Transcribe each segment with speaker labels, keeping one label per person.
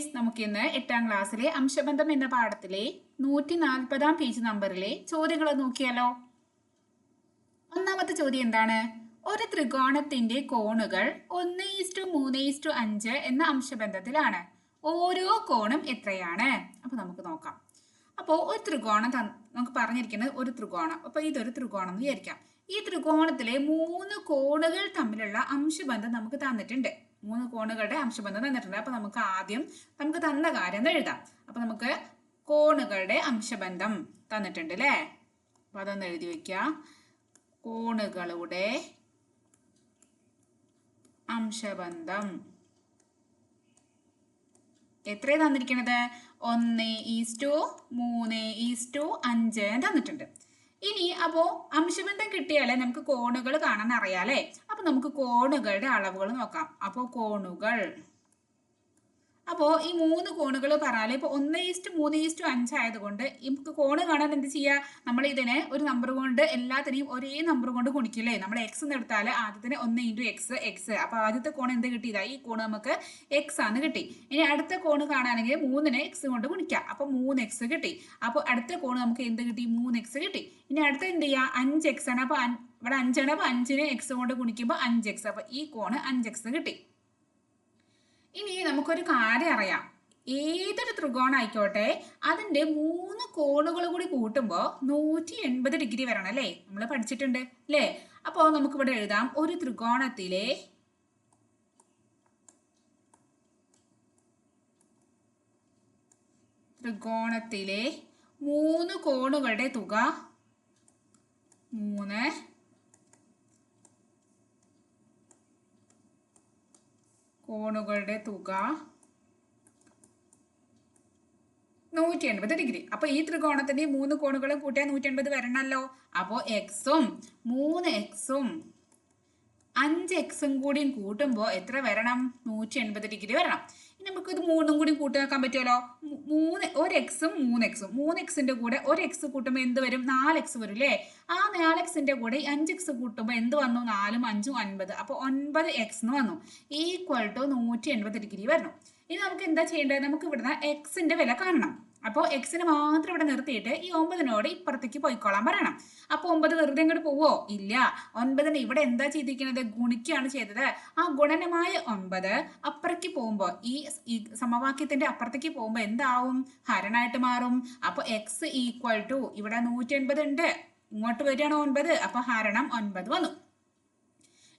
Speaker 1: കുട്ടീസ് നമുക്കിന്ന് എട്ടാം ക്ലാസ്സിലെ അംശബന്ധം എന്ന പാഠത്തിലെ നൂറ്റി നാൽപ്പതാം പേജ് നമ്പറിലെ ചോദ്യങ്ങൾ നോക്കിയാലോ? ഒന്നാമത്തെ ചോദ്യം എന്താണ്? ഒരു ത്രികോണത്തിന്റെ കോണുകൾ ഒന്ന് ഈസ്റ്റു മൂന്ന് ഈസ്റ്റു അഞ്ച് എന്ന അംശബന്ധത്തിലാണ്. ഓരോ കോണും എത്രയാണ്? അപ്പൊ നമുക്ക് നോക്കാം. അപ്പോൾ ഒരു ത്രികോണം നമുക്ക് പറഞ്ഞിരിക്കുന്നത് ഒരു ത്രികോണം. അപ്പൊ ഇതൊരു ത്രികോണം എന്ന് വിചാരിക്കാം. ഈ ത്രികോണത്തിലെ മൂന്ന് കോണുകൾ തമ്മിലുള്ള അംശബന്ധം നമുക്ക് തന്നിട്ടുണ്ട്. മൂന്ന് കോണുകളുടെ അംശബന്ധം തന്നിട്ടുണ്ട് അപ്പൊ നമുക്ക് ആദ്യം നമുക്ക് തന്ന കാര്യം എന്ന് എഴുതാം. അപ്പൊ നമുക്ക് കോണുകളുടെ അംശബന്ധം തന്നിട്ടുണ്ട് അല്ലേ? അപ്പൊ അതൊന്ന് എഴുതി വെക്കാം. കോണുകളുടെ അംശബന്ധം. എത്ര തന്നിരിക്കുന്നത് ഒന്ന് ഈസ്റ്റു മൂന്ന് ഈസ്റ്റു അഞ്ച് തന്നിട്ടുണ്ട്. ഇനി അപ്പോ അംശബന്ധം കിട്ടിയാലേ നമുക്ക് കോണുകൾ കാണാൻ അറിയാലേ അപ്പൊ നമുക്ക് കോണുകളുടെ അളവുകൾ നോക്കാം. അപ്പോ കോണുകൾ. അപ്പോ ഈ മൂന്ന് കോണുകൾ പറഞ്ഞാൽ ഇപ്പൊ ഒന്ന് ഈസ്റ്റ് മൂന്ന് ഈസ്റ്റ് അഞ്ച് ആയതുകൊണ്ട് നമുക്ക് കോണ് കാണാൻ എന്ത് ചെയ്യാ? നമ്മൾ ഇതിനെ ഒരു നമ്പർ കൊണ്ട് എല്ലാത്തിനെയും ഒരേ നമ്പർ കൊണ്ട് ഗുണിക്കില്ലേ നമ്മൾ എക്സ് എന്ന് എടുത്താൽ ആദ്യത്തിന് ഒന്ന് ഇന്റു എക്സ് എക്സ് അപ്പൊ ആദ്യത്തെ കോൺ എന്ത് കിട്ടിയതാ ഈ കോണ് നമുക്ക് എക്സ് ആണ് കിട്ടി. ഇനി അടുത്ത കോണ് കാണാനെങ്കിൽ മൂന്നിനെ എക്സ് കൊണ്ട് ഗുണിക്കാം. അപ്പോൾ മൂന്ന് എക്സ് കിട്ടി. അപ്പോൾ അടുത്ത കോണ് നമുക്ക് എന്ത് കിട്ടി? മൂന്ന് എക്സ് കിട്ടി. ഇനി അടുത്ത എന്ത് ചെയ്യുക അഞ്ച് എക്സ് ആണ്. അപ്പോൾ ഇവിടെ അഞ്ചാണ്. അപ്പൊ അഞ്ചിനെ എക്സ് കൊണ്ട് ഗുണിക്കുമ്പോൾ അഞ്ച് എക്സ് അപ്പൊ ഈ കോണ് അഞ്ച് എക്സ് കിട്ടി. ഇനി നമുക്കൊരു കാര്യം അറിയാം. ഏതൊരു ത്രികോണം ആയിക്കോട്ടെ അതിന്റെ മൂന്ന് കോണുകൾ കൂടി കൂട്ടുമ്പോൾ നൂറ്റി എൺപത് ഡിഗ്രി വരണം അല്ലേ? നമ്മൾ പഠിച്ചിട്ടുണ്ട് അല്ലേ? അപ്പോൾ നമുക്ക് ഇവിടെ എഴുതാം. ഒരു ത്രികോണത്തിലെ ത്രികോണത്തിലെ മൂന്ന് കോണുകളുടെ തുക മൂന്ന് കോണുകളുടെ തുക നൂറ്റി എൺപത് ഡിഗ്രി. അപ്പൊ ഈ ത്രികോണത്തിന്റെ മൂന്ന് കോണുകളും കൂട്ടിയാൽ നൂറ്റി എൺപത് വരണമല്ലോ അപ്പോ എക്സും മൂന്ന് എക്സും അഞ്ച് എക്സും കൂടിയും കൂട്ടുമ്പോൾ എത്ര വരണം? നൂറ്റി എൺപത് ഡിഗ്രി വരണം. നമുക്ക് ഇത് മൂന്നും കൂടി കൂട്ടി വെക്കാൻ പറ്റുമല്ലോ. മൂന്ന് ഒരു എക്സും മൂന്ന് എക്സും മൂന്ന് എക്സിന്റെ കൂടെ ഒരു എക്സ് കൂട്ടുമ്പോൾ എന്ത് വരും? നാല് എക്സ് വരും അല്ലേ ആ നാല് എക്സിന്റെ കൂടെ ഈ അഞ്ച് എക്സ് കൂട്ടുമ്പോൾ എന്ത് വന്നു? നാലും അഞ്ചും ഒൻപത് അപ്പോൾ ഒൻപത് എക്സ് എന്ന് വന്നു. ഈക്വൽ ടു നൂറ്റി എൺപത് ഡിഗ്രി വരണം ഇനി നമുക്ക് എന്താ ചെയ്യേണ്ടത്? നമുക്ക് ഇവിടുന്ന് എക്സിന്റെ വില കാണണം. അപ്പോൾ എക്സിന് മാത്രം ഇവിടെ നിർത്തിയിട്ട് ഈ ഒമ്പതിനോട് ഇപ്പുറത്തേക്ക് പോയിക്കോളാൻ പറയണം. അപ്പോൾ ഒമ്പത് വെറുതെ ഇങ്ങോട്ട് പോവോ? ഇല്ല. ഒൻപതിന് ഇവിടെ എന്താ ചെയ്തിരിക്കുന്നത് ഗുണിക്കുകയാണ് ചെയ്തത്. ആ ഗുണനമായ ഒൻപത് അപ്പുറത്തേക്ക് പോകുമ്പോൾ ഈ സമവാക്യത്തിന്റെ അപ്പുറത്തേക്ക് പോകുമ്പോൾ എന്താവും? ഹരണായിട്ട് മാറും. അപ്പോൾ എക്സ് ഈക്വൽ ടു ഇവിടെ നൂറ്റി എൺപത് ഉണ്ട് ഇങ്ങോട്ട് വരികയാണ് ഒൻപത്? അപ്പോൾ ഹരണം ഒൻപത് വന്നു.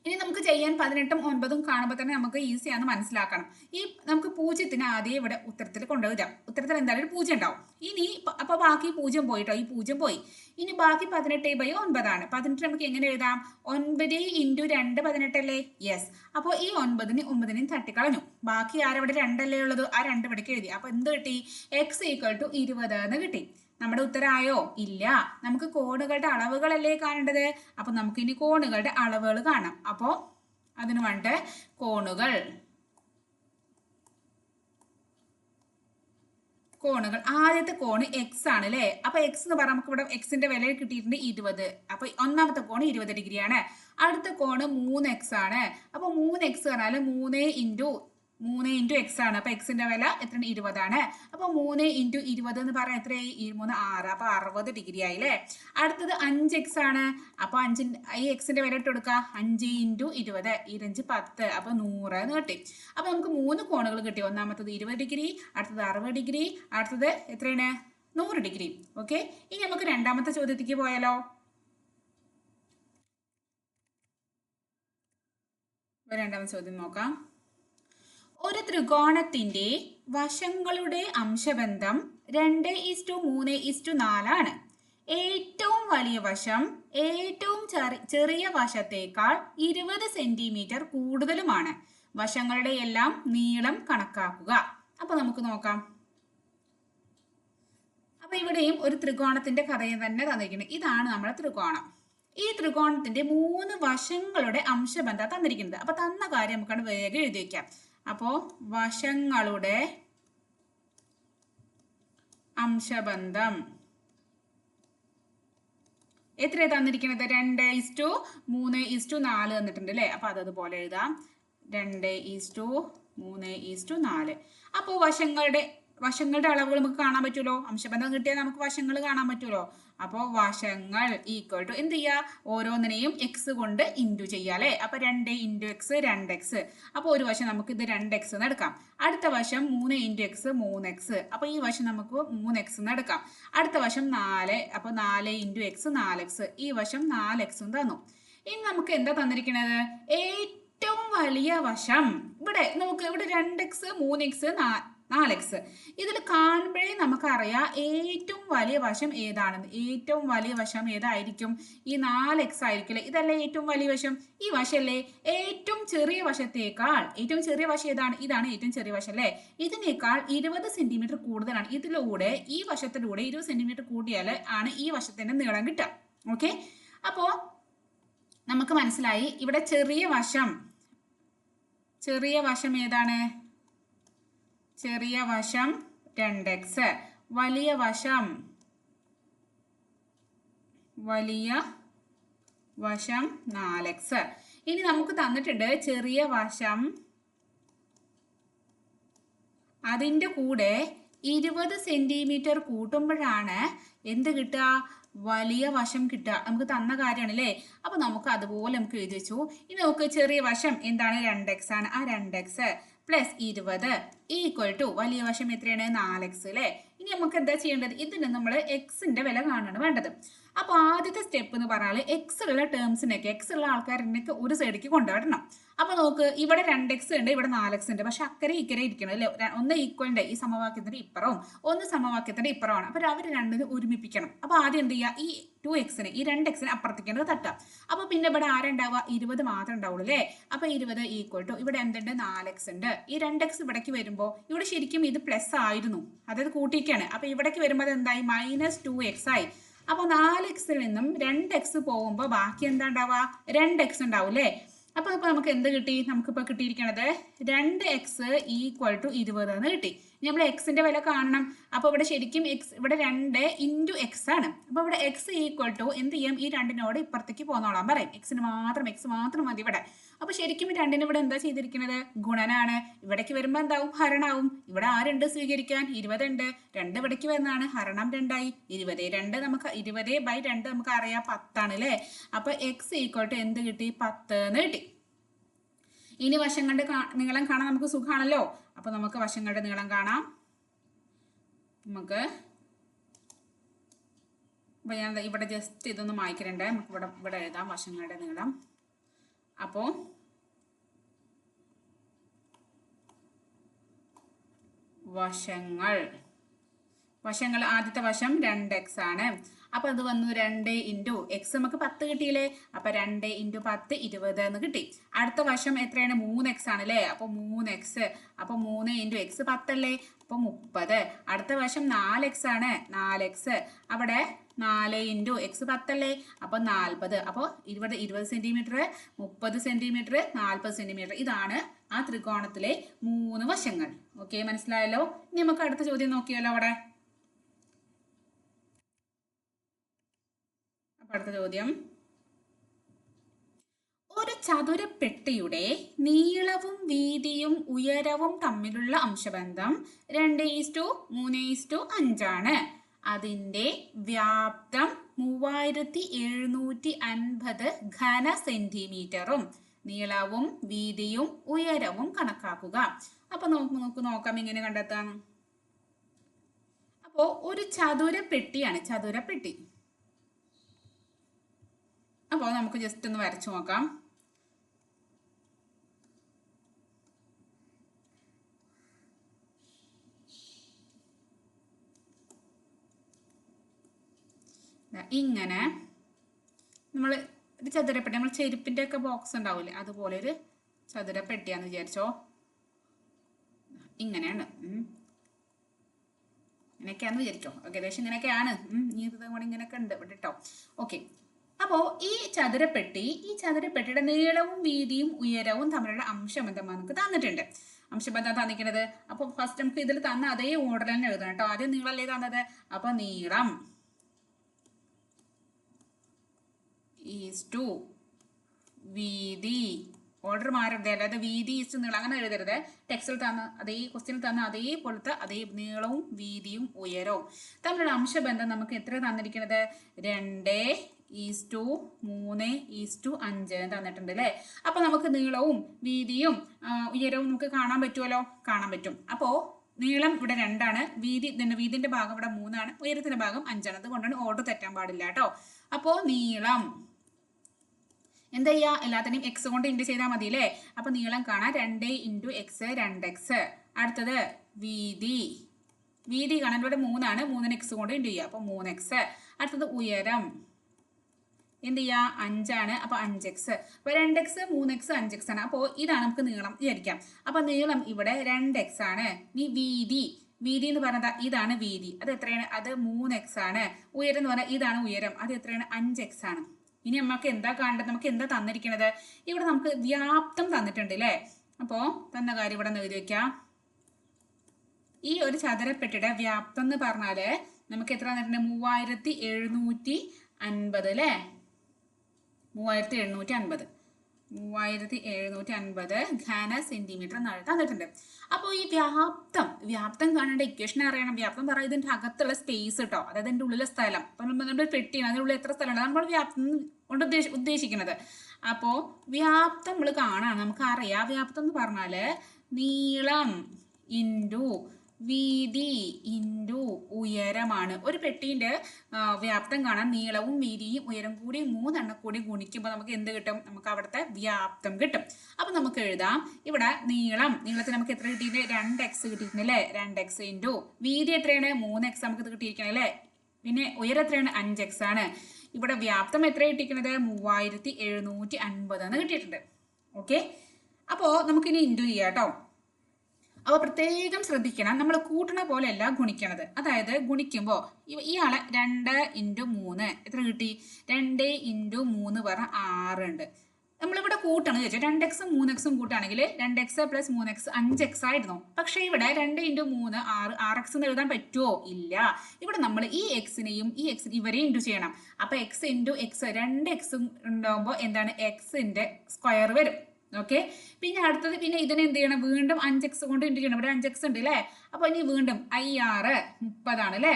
Speaker 1: ഇനി നമുക്ക് ചെയ്യാൻ പതിനെട്ടും ഒൻപതും കാണുമ്പോൾ തന്നെ നമുക്ക് ഈസിയാണ് മനസ്സിലാക്കണം. ഈ നമുക്ക് പൂജ്യത്തിന് ആദ്യം ഇവിടെ ഉത്തരത്തിൽ കൊണ്ടുവരാം ഉത്തരത്തിൽ എന്തായാലും ഒരു പൂജ്യം ഉണ്ടാവും. ഇനി അപ്പൊ ബാക്കി പൂജ്യം പോയിട്ടോ? ഈ പൂജ്യം പോയി. ഇനി ബാക്കി പതിനെട്ട് ബൈ ഒൻപതാണ്. പതിനെട്ട് നമുക്ക് എങ്ങനെ എഴുതാം? ഒൻപത് ഇന്റു രണ്ട് പതിനെട്ടല്ലേ? യെസ് അപ്പോൾ ഈ ഒൻപതിന് ഒമ്പതിനെയും തട്ടിക്കളഞ്ഞു. ബാക്കി ആരവിടെ രണ്ടല്ലേ ഉള്ളത്? ആ രണ്ട് ഇവിടേക്ക് എഴുതി. അപ്പൊ എന്ത് കിട്ടി? എക്സ് ഈക്വൽ ടു ഇരുപത് എന്ന് കിട്ടി. നമ്മുടെ ഉത്തരമായോ ഇല്ല. നമുക്ക് കോണുകളുടെ അളവുകളല്ലേ കാണേണ്ടത്? അപ്പൊ നമുക്ക് ഇനി കോണുകളുടെ അളവുകൾ കാണാം. അപ്പോ അതിന് വേണ്ട കോണുകൾ. കോണുകൾ. ആദ്യത്തെ കോണ് എക്സ് ആണ് അല്ലേ അപ്പൊ എക്സ് എന്ന് പറഞ്ഞാൽ നമുക്ക് ഇവിടെ എക്സിന്റെ വില കിട്ടിയിട്ടുണ്ട് ഇരുപത്. അപ്പൊ ഒന്നാമത്തെ കോണ് ഇരുപത് ഡിഗ്രിയാണ്. അടുത്ത കോണ് മൂന്ന് എക്സ് ആണ്. അപ്പൊ മൂന്ന് എക്സ് പറഞ്ഞാൽ മൂന്ന് ഇന്റു മൂന്ന് ഇന്റു എക്സ് ആണ്. അപ്പൊ എക്സിന്റെ വില എത്രയാണ്? ഇരുപതാണ് അപ്പൊ മൂന്ന് ഇന്റു ഇരുപത് എന്ന് പറയാൻ എത്രയായി? മൂന്ന് ആറ്. അപ്പൊ അറുപത് ഡിഗ്രി ആയില്ലേ അടുത്തത് അഞ്ച് എക്സ് ആണ്. അപ്പൊ അഞ്ചിന്റെ ഈ എക്സിന്റെ വില ഇട്ട് കൊടുക്കുക അഞ്ച് ഇന്റു ഇരുപത്. ഇരുപഞ്ച് പത്ത്. അപ്പൊ നൂറ് എന്ന് കിട്ടി. അപ്പൊ നമുക്ക് മൂന്ന് കോണുകൾ കിട്ടി. ഒന്നാമത്തത് ഇരുപത് ഡിഗ്രി അടുത്തത് അറുപത് ഡിഗ്രി അടുത്തത് എത്രയാണ്? നൂറ് ഡിഗ്രി. ഓക്കെ? ഇനി നമുക്ക് രണ്ടാമത്തെ ചോദ്യത്തേക്ക് പോയാലോ? രണ്ടാമത്തെ ചോദ്യം നോക്കാം. ഒരു ത്രികോണത്തിന്റെ വശങ്ങളുടെ അംശബന്ധം രണ്ട് ഇസ്റ്റു മൂന്ന് ഇസ്റ്റു നാലാണ്. ഏറ്റവും വലിയ വശം ഏറ്റവും ചെറിയ വശത്തേക്കാൾ ഇരുപത് സെന്റിമീറ്റർ കൂടുതലുമാണ്. വശങ്ങളുടെ എല്ലാം നീളം കണക്കാക്കുക. അപ്പൊ നമുക്ക് നോക്കാം. അപ്പൊ ഇവിടെയും ഒരു ത്രികോണത്തിന്റെ കഥയും തന്നെ തന്നിരിക്കുന്നത് ഇതാണ് നമ്മുടെ ത്രികോണം. ഈ ത്രികോണത്തിന്റെ മൂന്ന് വശങ്ങളുടെ അംശബന്ധം തന്നിരിക്കുന്നത്. അപ്പൊ തന്ന കാര്യം നമുക്കാണ് വേഗം എഴുതി വെക്കാം. അപ്പോ വശങ്ങളുടെ അംശബന്ധം. എത്രയാ തന്നിരിക്കുന്നത്? രണ്ട് ഈസ് ടു മൂന്ന് ഈസ് ടു നാല് തന്നിട്ടുണ്ട് അല്ലേ? അപ്പൊ അതതുപോലെ എഴുതാം. രണ്ട് ഈസ് ടു മൂന്ന് ഈസ് ടു നാല്. അപ്പോൾ വശങ്ങളുടെ വശങ്ങളുടെ അളവുകൾ നമുക്ക് കാണാൻ പറ്റുമല്ലോ? അംശബന്ധം കിട്ടിയാൽ നമുക്ക് വശങ്ങൾ കാണാൻ പറ്റുമല്ലോ? അപ്പോൾ വശങ്ങൾ ഈക്വൽ ടു എന്ത് ചെയ്യുക ഓരോന്നിനെയും എക്സ് കൊണ്ട് ഇന്റു ചെയ്യുക അല്ലേ? അപ്പോൾ രണ്ട് ഇന്റു എക്സ് രണ്ട് എക്സ് അപ്പോൾ ഒരു വശം നമുക്ക് ഇത് രണ്ട് എക്സ് എന്ന് എടുക്കാം. അടുത്ത വശം മൂന്ന് ഇന്റു എക്സ് മൂന്ന് എക്സ് അപ്പോൾ ഈ വശം നമുക്ക് മൂന്ന് എക്സ് എന്ന് എടുക്കാം. അടുത്ത വശം നാല് അപ്പോൾ നാല് ഇന്റു എക്സ് നാല് എക്സ് ഈ വശം നാല് എക്സും തന്നു. ഇനി നമുക്ക് എന്താ തന്നിരിക്കുന്നത് ഏറ്റവും വലിയ വശം. ഇവിടെ നമുക്ക് ഇവിടെ രണ്ട് എക്സ് മൂന്ന് എക്സ് നാല് എക്സ് ഇതിൽ കാണുമ്പോഴേ നമുക്കറിയാം ഏറ്റവും വലിയ വശം ഏതാണെന്ന്. ഏറ്റവും വലിയ വശം ഏതായിരിക്കും? ഈ നാല് എക്സ് ആയിരിക്കില്ലേ? ഇതല്ലേ ഏറ്റവും വലിയ വശം? ഈ വശല്ലേ? ഏറ്റവും ചെറിയ വശത്തേക്കാൾ ഏറ്റവും ചെറിയ വശം ഏതാണ്? ഇതാണ് ഏറ്റവും ചെറിയ വശം അല്ലേ? ഇതിനേക്കാൾ ഇരുപത് സെന്റിമീറ്റർ കൂടുതലാണ്. ഇതിലൂടെ ഈ വശത്തിലൂടെ ഇരുപത് സെന്റിമീറ്റർ കൂട്ടിയാൽ ആണ് ഈ വശത്തിന്റെ നീളം കിട്ടുക. ഓക്കെ അപ്പോ നമുക്ക് മനസ്സിലായി. ഇവിടെ ചെറിയ വശം ചെറിയ വശം ഏതാണ്? ചെറിയ വശം രണ്ട് എക്സ് വലിയ വശം വലിയ വശം നാല് എക്സ് ഇനി നമുക്ക് തന്നിട്ടുണ്ട് ചെറിയ വശം അതിന്റെ കൂടെ ഇരുപത് സെന്റിമീറ്റർ കൂട്ടുമ്പോഴാണ് എന്ത് കിട്ടുക? വലിയ വശം കിട്ടുക. നമുക്ക് തന്ന കാര്യമാണ് അല്ലേ അപ്പൊ നമുക്ക് അതുപോലെ നമുക്ക് എഴുതി വെച്ചു. ഇനി നമുക്ക് ചെറിയ വശം എന്താണ്? രണ്ട് എക്സ് ആണ്. ആ രണ്ട് എക്സ് പ്ലസ് ഇരുപത് ഈക്വൽ ടു വലിയ വശം എത്രയാണ്? നാല് എക്സ് അല്ലേ ഇനി നമുക്ക് എന്താ ചെയ്യേണ്ടത്? ഇതിന് നമ്മൾ എക്സിന്റെ വില കാണാണ് വേണ്ടത്. അപ്പോൾ ആദ്യത്തെ സ്റ്റെപ്പ് എന്ന് പറഞ്ഞാൽ എക്സ് ഉള്ള ടേംസിനൊക്കെ എക്സ് ഉള്ള ആൾക്കാരിനൊക്കെ ഒരു സൈഡിലേക്ക് കൊണ്ടുവരണം. അപ്പോൾ നോക്ക് ഇവിടെ രണ്ട് എക്സ് ഉണ്ട് ഇവിടെ നാല് എക്സ് ഉണ്ട്. പക്ഷെ അക്കരെ ഇക്കരെ ഇരിക്കണം അല്ലേ? ഒന്ന് ഈക്വലിന്റെ ഈ സമവാക്യത്തിന്റെ ഇപ്പുറവും ഒന്ന് സമവാക്യത്തിന്റെ ഇപ്പുറമാണ് അപ്പോൾ അവർ രണ്ടിനും ഒരുമിപ്പിക്കണം. അപ്പോൾ ആദ്യം എന്ത് ചെയ്യുക? ഈ ടു എക്സിന് ഈ രണ്ട് എക്സിന് അപ്പുറത്തേക്കാണ് തട്ടാം അപ്പോൾ പിന്നെ ഇവിടെ ആരുണ്ടാവുക? ഇരുപത് മാത്രം ഉണ്ടാവുള്ളൂ അല്ലേ? അപ്പോൾ ഇരുപത് ഈക്വൽ ടു ഇവിടെ എന്തുണ്ട്? നാല് എക്സ് ഉണ്ട്. ഈ രണ്ട് എക്സ് ഇവിടേക്ക് വരുമ്പോൾ ഇവിടെ ശരിക്കും ഇത് പ്ലസ് ആയിരുന്നു. അതായത് കൂട്ടിക്കാണ് അപ്പോൾ ഇവിടേക്ക് വരുമ്പോൾ അത് എന്തായി മൈനസ് ടു എക്സ് ആയി. അപ്പോൾ നാല് എക്സിൽ നിന്നും രണ്ട് എക്സ് പോകുമ്പോൾ ബാക്കി എന്താ ഉണ്ടാവുക രണ്ട് എക്സ് ഉണ്ടാവും അല്ലേ അപ്പോൾ ഇപ്പോൾ നമുക്ക് എന്ത് കിട്ടി? നമുക്കിപ്പോൾ കിട്ടിയിരിക്കണത് രണ്ട് എക്സ് ഈക്വൽ ടു ഇരുപത് എന്ന് കിട്ടി. ഇനി നമ്മൾ എക്സിന്റെ വില കാണണം. അപ്പോൾ ഇവിടെ ശരിക്കും എക്സ് ഇവിടെ രണ്ട് ഇന്റു എക്സ് ആണ്. അപ്പോൾ ഇവിടെ എക്സ് ഈക്വൽ ടു എന്ത് ചെയ്യാം? ഈ രണ്ടിനോട് ഇപ്പുറത്തേക്ക് പോന്നോളാം. പറയും. എക്സിന് മാത്രം എക്സ് മാത്രം മതി ഇവിടെ. അപ്പോൾ ശരിക്കും രണ്ടിനും ഇവിടെ എന്താ ചെയ്തിരിക്കുന്നത് ഗുണനാണ്. ഇവിടേക്ക് വരുമ്പോൾ എന്താവും? ഹരണാവും. ഇവിടെ ആരുണ്ട് സ്വീകരിക്കാൻ? ഇരുപതുണ്ട്. രണ്ട് ഇവിടേക്ക് വരുന്നതാണ് ഹരണം രണ്ടായി. ഇരുപത് രണ്ട് നമുക്ക് ഇരുപത് ബൈ രണ്ട് നമുക്ക് അറിയാം പത്താണ് അല്ലേ? അപ്പൊ എക്സ് ഈക്വട്ട് എന്ത് കിട്ടി? പത്ത് എന്ന് കിട്ടി. ഇനി വശങ്ങളുടെ നീളം കാണാൻ നമുക്ക് സുഖമാണല്ലോ അപ്പൊ നമുക്ക് വശങ്ങളുടെ നീളം കാണാം. നമുക്ക് അപ്പൊ ഞാൻ ഇവിടെ ജസ്റ്റ് ഇതൊന്ന് മായ്ക്കലുണ്ട് നമുക്ക് ഇവിടെ ഇവിടെ എഴുതാം വശങ്ങളുടെ നീളം. അപ്പോ വശങ്ങൾ. വശങ്ങൾ ആദ്യത്തെ വശം രണ്ട് എക്സ് ആണ്. അപ്പൊ അത് വന്നു രണ്ട് ഇന്റു എക്സ് നമുക്ക് പത്ത് കിട്ടിയില്ലേ? അപ്പൊ രണ്ട് ഇന്റു പത്ത് ഇരുപത് എന്ന് കിട്ടി. അടുത്ത വശം എത്രയാണ്? മൂന്ന് എക്സ് ആണ് അല്ലേ? അപ്പൊ മൂന്ന് എക്സ് അപ്പൊ മൂന്ന് ഇന്റു എക്സ് പത്തല്ലേ? അപ്പൊ മുപ്പത്. അടുത്ത വശം നാല് എക്സ് ആണ്. നാല് എക്സ് അവിടെ നാല് ഇന്റു എക്സ് പത്തല്ലേ? അപ്പൊ നാൽപ്പത്. അപ്പോൾ ഇരുപത് ഇരുപത് സെന്റിമീറ്റർ മുപ്പത് സെന്റിമീറ്റർ നാൽപ്പത് സെന്റിമീറ്റർ ഇതാണ് ആ ത്രികോണത്തിലെ മൂന്ന് വശങ്ങൾ. ഓക്കെ മനസ്സിലായല്ലോ? ഇനി നമുക്ക് അടുത്ത ചോദ്യം നോക്കിയാലോ അവിടെ? അപ്പൊ അടുത്ത ചോദ്യം. ഒരു ചതുരപ്പെട്ടിയുടെ നീളവും വീതിയും ഉയരവും തമ്മിലുള്ള അംശബന്ധം രണ്ട് ഈസ്റ്റു മൂന്ന് ഈസ്റ്റു അഞ്ചാണ്. അതിന്റെ വ്യാപ്തം മൂവായിരത്തി എഴുന്നൂറ്റി അൻപത് ഘന സെന്റിമീറ്ററും നീളവും വീതിയും ഉയരവും കണക്കാക്കുക. അപ്പൊ നമുക്ക് നമുക്ക് നോക്കാം ഇങ്ങനെ കണ്ടെത്താം. അപ്പോ ഒരു ചതുരപ്പെട്ടിയാണ് ചതുരപ്പെട്ടി. അപ്പോൾ നമുക്ക് ജസ്റ്റ് ഒന്ന് വരച്ചു നോക്കാം. ഇങ്ങനെ നമ്മൾ ഒരു ചതുരപ്പെട്ടി നമ്മൾ ചെരുപ്പിന്റെ ഒക്കെ ബോക്സ് ഉണ്ടാവില്ലേ അതുപോലെ ഒരു ചതുരപ്പെട്ടിയാന്ന് വിചാരിച്ചോ? ഇങ്ങനെയാണ്. ഇങ്ങനെയൊക്കെയാന്ന് വിചാരിച്ചോ ഏകദേശം ഇങ്ങനെയൊക്കെയാണ്. ഈ ഇത് കൂടെ ഇങ്ങനെയൊക്കെ ഉണ്ട് കേട്ടോ ഓക്കെ അപ്പോൾ ഈ ചതുരപ്പെട്ടി ഈ ചതുരപ്പെട്ടിയുടെ നീളവും വീതിയും ഉയരവും തമ്മിലുള്ള അംശബന്ധമാണ് നമുക്ക് തന്നിട്ടുണ്ട്. അംശബന്ധം തന്നിരിക്കുന്നത്? അപ്പോൾ ഫസ്റ്റ് നമുക്ക് ഇതിൽ തന്ന അതേ ഓർഡർ തന്നെ എഴുതണം കേട്ടോ ആദ്യം നീളല്ലേ തന്നത്? അപ്പോൾ നീളം. ഈസ് ടു വീതി. ഓർഡർ മാറരുത് അല്ലാതെ വീതി ഈസ് നീളം. അങ്ങനെ എഴുതരുത്. ടെക്സ്റ്റിൽ തന്ന അതേ ക്വസ്റ്റ്യൻ തന്ന അതേപോലത്തെ അതേ നീളവും വീതിയും ഉയരവും. തമ്മിലുള്ള അംശബന്ധം നമുക്ക് എത്ര തന്നിരിക്കുന്നത് രണ്ട് ഈസ് ടു മൂന്ന് ഈസ് ടു അഞ്ച് തന്നിട്ടുണ്ട് അല്ലേ? അപ്പൊ നമുക്ക് നീളവും വീതിയും ഉയരവും നമുക്ക് കാണാൻ പറ്റുമല്ലോ കാണാൻ പറ്റും. അപ്പോ നീളം ഇവിടെ രണ്ടാണ്. വീതി വീതിന്റെ ഭാഗം ഇവിടെ മൂന്നാണ്. ഉയരത്തിന്റെ ഭാഗം അഞ്ചാണ്. അതുകൊണ്ടാണ് ഓർഡർ തെറ്റാൻ പാടില്ല കേട്ടോ. അപ്പോ നീളം. എന്താ ചെയ്യാ എല്ലാത്തിനെയും എക്സ് കൊണ്ട് ഇന്റു ചെയ്താൽ മതി അല്ലേ അപ്പൊ നീളം കാണാം. രണ്ട് ഇന്റു എക്സ് രണ്ട് എക്സ് അടുത്തത് വീതി. വീതി കാണാൻ ഇവിടെ മൂന്നാണ്. മൂന്നിന് എക്സ് കൊണ്ട് ഇന്റു ചെയ്യുക. അപ്പൊ മൂന്ന് എക്സ് അടുത്തത് ഉയരം. എന്ത് ചെയ്യാ അഞ്ചാണ്. അപ്പൊ അഞ്ച് എക്സ് അപ്പൊ രണ്ട് എക്സ് മൂന്ന് എക്സ് അഞ്ച് എക്സ് ആണ്. അപ്പോൾ ഇതാണ് നമുക്ക് നീളം വിചാരിക്കാം. അപ്പൊ നീളം ഇവിടെ രണ്ട് എക്സ് ആണ്. ഇനി വീതി. വീതി എന്ന് പറഞ്ഞത് ഇതാണ് വീതി. അത് എത്രയാണ്? അത് മൂന്ന് എക്സ് ആണ്. ഉയരം എന്ന് പറഞ്ഞാൽ ഇതാണ് ഉയരം. അത് എത്രയാണ്? അഞ്ച് എക്സ് ആണ്. ഇനി നമ്മൾക്ക് എന്താ കാണേണ്ടത് നമുക്ക് എന്താ തന്നിരിക്കണത്? ഇവിടെ നമുക്ക് വ്യാപ്തം തന്നിട്ടുണ്ട് അല്ലേ അപ്പോ തന്ന കാര്യം ഇവിടെ എഴുതി വെക്കാം. ഈ ഒരു ചതുരപ്പെട്ടിയുടെ വ്യാപ്തം എന്ന് പറഞ്ഞാൽ നമുക്ക് എത്ര തന്നിട്ടുണ്ട്? മൂവായിരത്തി എഴുന്നൂറ്റി അൻപത് അല്ലേ മൂവായിരത്തി എഴുന്നൂറ്റി അൻപത്. മൂവായിരത്തി എഴുന്നൂറ്റി അൻപത് ഘന സെന്റിമീറ്റർ എന്നാണ് തന്നിട്ടുണ്ട്. അപ്പോൾ ഈ വ്യാപ്തം വ്യാപ്തം കാണേണ്ട ഇക്വേഷൻ അറിയണം വ്യാപ്തം പറയാം ഇതിന്റെ അകത്തുള്ള സ്പേസ് കേട്ടോ അതായത് ഇതിന്റെ ഉള്ളിലെ സ്ഥലം. അപ്പം നമ്മൾ നമ്മുടെ പെട്ടിയാണ് അതിന്റെ ഉള്ളിൽ എത്ര സ്ഥലമുണ്ട്? നമ്മൾ വ്യാപ്തം കൊണ്ട് ഉദ്ദേശ ഉദ്ദേശിക്കുന്നത്. അപ്പോൾ വ്യാപ്തം നമ്മൾ കാണാൻ നമുക്ക് അറിയാം വ്യാപ്തം എന്ന് പറഞ്ഞാൽ നീളം ഇന്റു വീതി ഇന്റു ഉയരമാണ്. ഒരു പെട്ടീന്റെ വ്യാപ്തം കാണാൻ നീളവും വീതിയും ഉയരം കൂടി മൂന്നെണ്ണം കൂടി ഗുണിക്കുമ്പോൾ നമുക്ക് എന്ത് കിട്ടും? നമുക്ക് അവിടുത്തെ വ്യാപ്തം കിട്ടും. അപ്പം നമുക്ക് എഴുതാം. ഇവിടെ നീളം നീളത്തിന് നമുക്ക് എത്ര കിട്ടിയിട്ടുണ്ട്? രണ്ട് എക്സ് കിട്ടിയിട്ടുണ്ട് അല്ലേ? രണ്ട് എക്സ് ഇന്റു വീതി എത്രയാണ്? മൂന്ന് എക്സ് നമുക്ക് കിട്ടിയിരിക്കണം അല്ലേ? പിന്നെ ഉയരം എത്രയാണ്? അഞ്ച് എക്സ് ആണ്. ഇവിടെ വ്യാപ്തം എത്ര കിട്ടിയിരിക്കുന്നത്? മൂവായിരത്തി എഴുന്നൂറ്റി അൻപത് എന്ന് കിട്ടിയിട്ടുണ്ട്. ഓക്കെ അപ്പോൾ നമുക്കിനി ഇന്റു ചെയ്യാം കേട്ടോ. അപ്പോൾ പ്രത്യേകം ശ്രദ്ധിക്കണം. നമ്മൾ കൂട്ടണ പോലെയല്ല ഗുണിക്കണത്. അതായത് ഗുണിക്കുമ്പോൾ ഇയാളെ രണ്ട് ഇന്റു മൂന്ന് എത്ര കിട്ടി? രണ്ട് ഇന്റു മൂന്ന് പറഞ്ഞ ആറ് ഉണ്ട്. നമ്മളിവിടെ കൂട്ടണം ചോദിച്ചാൽ രണ്ട് എക്സും മൂന്ന് എക്സും കൂട്ടുകയാണെങ്കിൽ രണ്ട് എക്സ് പ്ലസ് മൂന്ന് എക്സ് അഞ്ച് എക്സ് ആയിരുന്നു. പക്ഷേ ഇവിടെ രണ്ട് ഇന്റു മൂന്ന് ആറ് ആറ് എക്സ് എന്ന് എഴുതാൻ പറ്റുമോ ഇല്ല. ഇവിടെ നമ്മൾ ഈ എക്സിനെയും ഈ എക്സ് ഇവരെയും ഇന്റു ചെയ്യണം. അപ്പോൾ എക്സ് ഇന്റു എക്സ് രണ്ട് എക്സും ഉണ്ടാകുമ്പോൾ എന്താണ്? എക്സിന്റെ സ്ക്വയർ വരും. ഓക്കെ പിന്നെ അടുത്തത് പിന്നെ ഇതിനെ എന്ത് ചെയ്യണം? വീണ്ടും അഞ്ച് എക്സ് കൊണ്ട് ഇന്റു ചെയ്യണം. ഇവിടെ അഞ്ച് എക്സ് ഉണ്ട് അല്ലേ അപ്പൊ ഇനി വീണ്ടും ഐ ആറ് മുപ്പതാണ് അല്ലേ